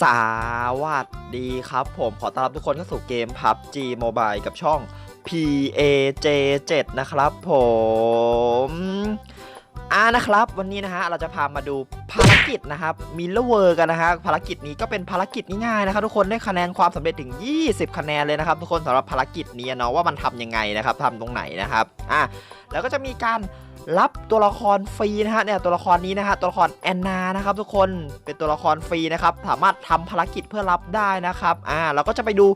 สวัสดีครับผมขอต้อนรับทุกคนเข้าสู่เกม PUBG Mobile กับช่อง PAJ7 นะครับผมอ่านะครับ วันนี้นะฮะเราจะพามาดูภารกิจนะครับมิลเลอร์เวอร์กันนะฮะภารกิจนี้ก็เป็นภารกิจง่ายๆนะครับทุกคนได้คะแนนความสำเร็จถึง 20 คะแนนเลยนะครับ ทุกคนสำหรับภารกิจนี้เนาะว่ามันทำยังไงนะครับทำตรงไหนนะครับอะแล้วก็จะมีการ รับตัวละครฟรีนะฮะเนี่ยตัวละครนี้นะฮะตัวละครแอนนานะครับทุกคนเป็นตัวละครฟรีนะครับสามารถทำภารกิจเพื่อรับได้นะครับอ่าเราก็จะไปดู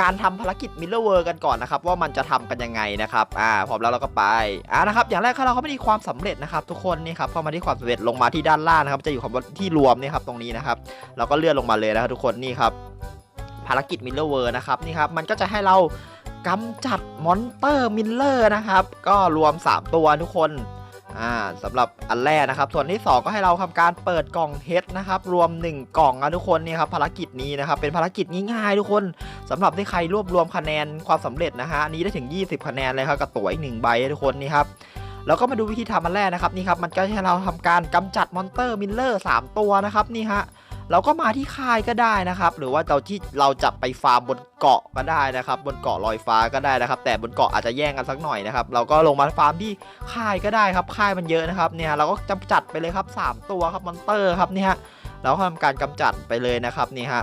การทำภารกิจมิลเลอร์เวอร์กันก่อนนะครับว่ามันจะทำกันยังไงนะครับอ่าพร้อมแล้วเราก็ไปอ่านะครับอย่างแรกถ้าเราเข้าไปที่ความสำเร็จนะครับ ทุกคนนี่ครับเข้ามาที่ความสำเร็จลงมาที่ด้านล่างนะครับ จะอยู่คำว่าที่รวมนี่ครับตรงนี้นะครับเราก็เลื่อนลงมาเลยนะครับทุกคนนี่ครับภารกิจมิลเลอร์เวอร์นะครับนี่ครับมันก็จะให้เรา กำจัดมอนเตอร์มิลเลอร์นะครับ ก็รวม 3 ตัวทุกคนอ่าสำหรับอันแรกนะครับ ส่วนที่ 2 ก็ให้เราทำการเปิดกล่องเฮดนะครับ รวม 1 กล่องนะทุกคนนี่ครับภารกิจนี้นะครับ เป็นภารกิจง่ายๆทุกคนสำหรับที่ใครรวบรวมคะแนนความสำเร็จนะฮะนี้ได้ถึง 20 คะแนนเลยครับกับตั๋วอีกหนึ่งใบทุกคนนี่ครับแล้วก็มาดูวิธีทำอันแรกนะครับนี่ครับมันก็ให้เราทำการกำจัดมอนเตอร์มิลเลอร์3ตัวนะครับนี่ฮะ เราก็มาที่ค่ายก็ได้นะครับ หรือว่าเราที่เราจะไปฟาร์มบนเกาะก็ได้นะครับ บนเกาะลอยฟ้าก็ได้นะครับ แต่บนเกาะอาจจะแย่งกันสักหน่อยนะครับ เราก็ลงมาฟาร์มที่ค่ายก็ได้ครับ ค่ายมันเยอะนะครับ เนี่ยเราก็จำจัดไปเลยครับ 3 ตัวครับมอนเตอร์ครับนี่ฮะเราก็ทำการกำจัดไปเลยนะครับนี่ฮะ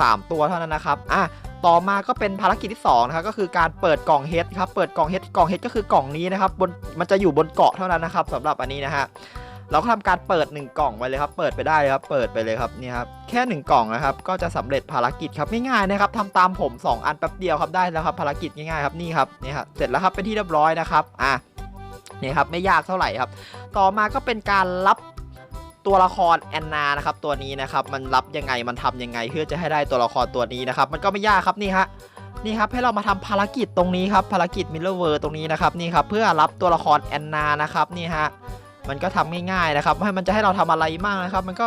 สามตัวเท่านั้นนะครับอะต่อมาก็เป็นภารกิจที่2นะครับก็คือการเปิดกล่องเฮดครับ เปิดกล่องเฮดกล่องเฮดก็คือกล่องนี้นะครับบนมันจะอยู่บนเกาะเท่านั้นนะครับสำหรับอันนี้นะฮะ เราก็ทำการเปิด 1 กล่องไปเลยครับ เปิดไปได้ครับ เปิดไปเลยครับนี่ครับ แค่ 1 กล่องนะครับ ก็จะสำเร็จภารกิจครับง่ายๆนะครับทำตามผม 2 อันแป๊บเดียวครับได้แล้วครับภารกิจง่ายๆครับนี่ครับนี่ครับเสร็จแล้วครับเป็นที่เรียบร้อยนะครับอะนี่ครับไม่ยากเท่าไหร่ครับ ต่อมาก็เป็นการรับตัวละครแอนนานะครับตัวนี้นะครับมันรับยังไงมันทำยังไงเพื่อจะให้ได้ตัวละครตัวนี้นะครับ มันก็ไม่ยากครับนี่ฮะนี่ครับให้เรามาทำภารกิจตรงนี้ครับภารกิจมิลเลอร์เวอร์ตรงนี้นะครับนี่ครับเพื่อรับตัวละครแอนนานะครับนี่ฮะ มันก็ทำง่ายๆนะครับ ให้มันจะให้เราทำอะไรบ้างนะครับ มันก็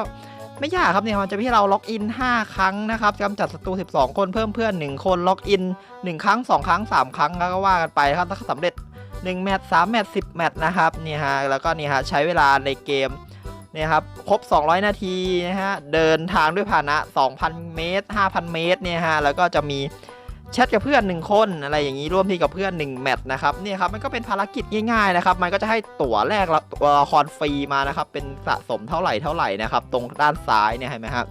ไม่ยากครับเนี่ยมันจะให้เราล็อกอิน 5 ครั้งนะครับกำจัดศัตรู 12 คนเพิ่มเพื่อน 1 คนล็อกอิน 1 ครั้ง 2 ครั้ง 3 ครั้งแล้วก็ว่ากันไปครับถ้าสำเร็จ 1 แมตช์3แมตช์10 แมตช์นะครับนี่ฮะแล้วก็นี่ฮะใช้เวลาในเกมเนี่ยครับครบ 200 นาทีนะฮะเดินทางด้วยพาหนะ 2,000 เมตร 5,000 เมตรเนี่ยฮะแล้วก็จะมี แชทกับเพื่อน1คนอะไรอย่างนี้ร่วมที่กับเพื่อน1แมตช์นะครับเนี่ยครับมันก็เป็นภารกิจง่ายๆนะครับมันก็จะให้ตั๋วแรกละตัวละครฟรีมานะครับเป็นสะสมเท่าไหร่เท่าไหร่นะครับตรงด้านซ้ายเนี่ยเห็นไหมครับ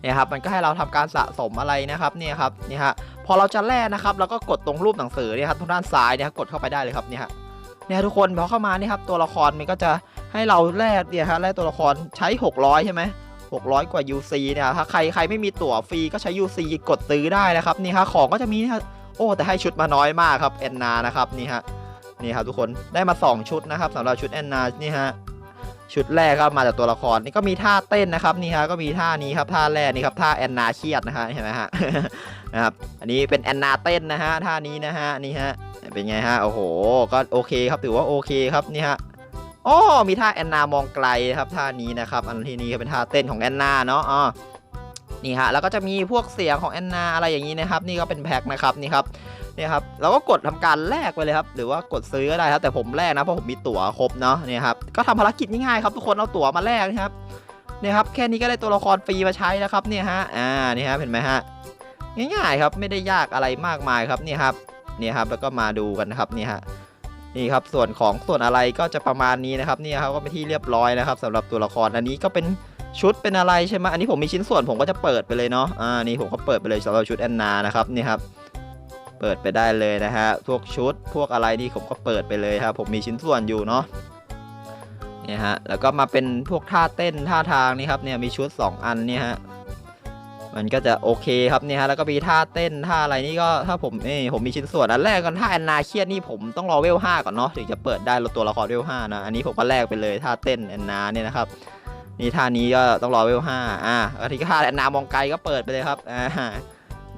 เนี่ยครับมันก็ให้เราทำการสะสมอะไรนะครับเนี่ยครับเนี่ยฮะพอเราจะแลกนะครับเราก็กดตรงรูปหนังสือเนี่ยครับตรงด้านซ้ายเนี่ยกดเข้าไปได้เลยครับเนี่ยฮะเนี่ยทุกคนพอเข้ามานี่ครับตัวละครมันก็จะให้เราแลกเนี่ยฮะแลกตัวละครใช้ 600 ใช่ไหม 600 กว่า UC เนี่ยถ้าใครใครไม่มีตั๋วฟรีก็ใช้ UC กดซื้อได้นะครับนี่ฮะของก็จะมีนะโอ้แต่ให้ชุดมาน้อยมากครับแอนนานะครับนี่ฮะนี่ครับทุกคนได้มา 2 ชุดนะครับสำหรับชุดแอนนานี่ฮะชุดแรกก็มาจากตัวละครนี่ก็มีท่าเต้นนะครับนี่ฮะก็มีท่านี้ครับท่าแรกนี่ครับท่าแอนนาเครียดนะฮะเห็นไหมฮะนะครับอันนี้เป็นแอนนาเต้นนะฮะท่านี้นะฮะนี่ฮะเป็นไงฮะโอ้โหก็โอเคครับถือว่าโอเคครับนี่ฮะ อ๋อมีท่าแอนนามองไกลครับท่านี้นะครับ อันที่นี้ก็เป็นท่าเต้นของแอนนาเนาะอ๋อนี่ฮะแล้วก็จะมีพวกเสียงของแอนนาอะไรอย่างนี้นะครับ นี่ก็เป็นแพ็คนะครับนี่ครับนี่ครับเราก็กดทำการแลกไปเลยครับ หรือว่ากดซื้อก็ได้ครับแต่ผมแลกนะเพราะผมมีตั๋วครบเนาะนี่ครับก็ทำภารกิจง่ายๆครับทุกคนเอาตั๋วมาแลกนะครับนี่ครับแค่นี้ก็ได้ตัวละครฟรีมาใช้แล้วครับเนี่ยฮะอ่านี่ครับเห็นไหมฮะง่ายๆครับไม่ได้ยากอะไรมากมายครับนี่ครับนี่ครับแล้วก็มาดูกันนะครับนี่ฮะ นี่ครับส่วนของส่วนอะไรก็จะประมาณนี้นะครับนี่ครับก็เป็นที่เรียบร้อยนะครับสำหรับตัวละครอันนี้ก็เป็นชุดเป็นอะไรใช่ไหมอันนี้ผมมีชิ้นส่วนผมก็จะเปิดไปเลยเนาะอ่านี่ผมก็เปิดไปเลยสำหรับชุดแอนนานะครับนี่ครับเปิดไปได้เลยนะฮะพวกชุดพวกอะไรนี่ผมก็เปิดไปเลยครับผมมีชิ้นส่วนอยู่เนาะเนี่ยฮะแล้วก็มาเป็นพวกท่าเต้นท่าทางนี่ครับเนี่ยมีชุด 2 อันเนี่ยฮะ มันก็จะโอเคครับเนี่ยฮะแล้วก็มีท่าเต้นท่าอะไรนี่ก็ถ้าผมนี่ผมมีชิ้นส่วนอันแรกก่อนท่าแอนนาเครียดนี่ผมต้องรอเวล5ก่อนเนาะถึงจะเปิดได้ตัวละครเวล5นะอันนี้ผมก็แลกไปเลยท่าเต้นแอนนาเนี่ยนะครับนี่ท่านี้ก็ต้องรอเวล5อ่าแล้วที่ท่าแอนนามองไกลก็เปิดไปเลยครับอ่า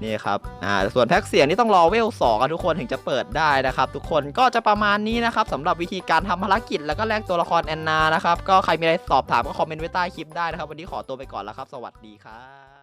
นี่ครับอ่าส่วนแพ็กเสียงนี่ต้องรอเวล2กันทุกคนถึงจะเปิดได้นะครับ ทุกคนก็จะประมาณนี้นะครับสำหรับวิธีการทำภารกิจแล้วก็แลกตัวละครแอนนานะครับก็ใครมีอะไรสอบถามก็คอมเมนต์ไว้ใต้คลิปได้นะครับ วันนี้ขอตัวไปก่อนแล้วครับ สวัสดีครับ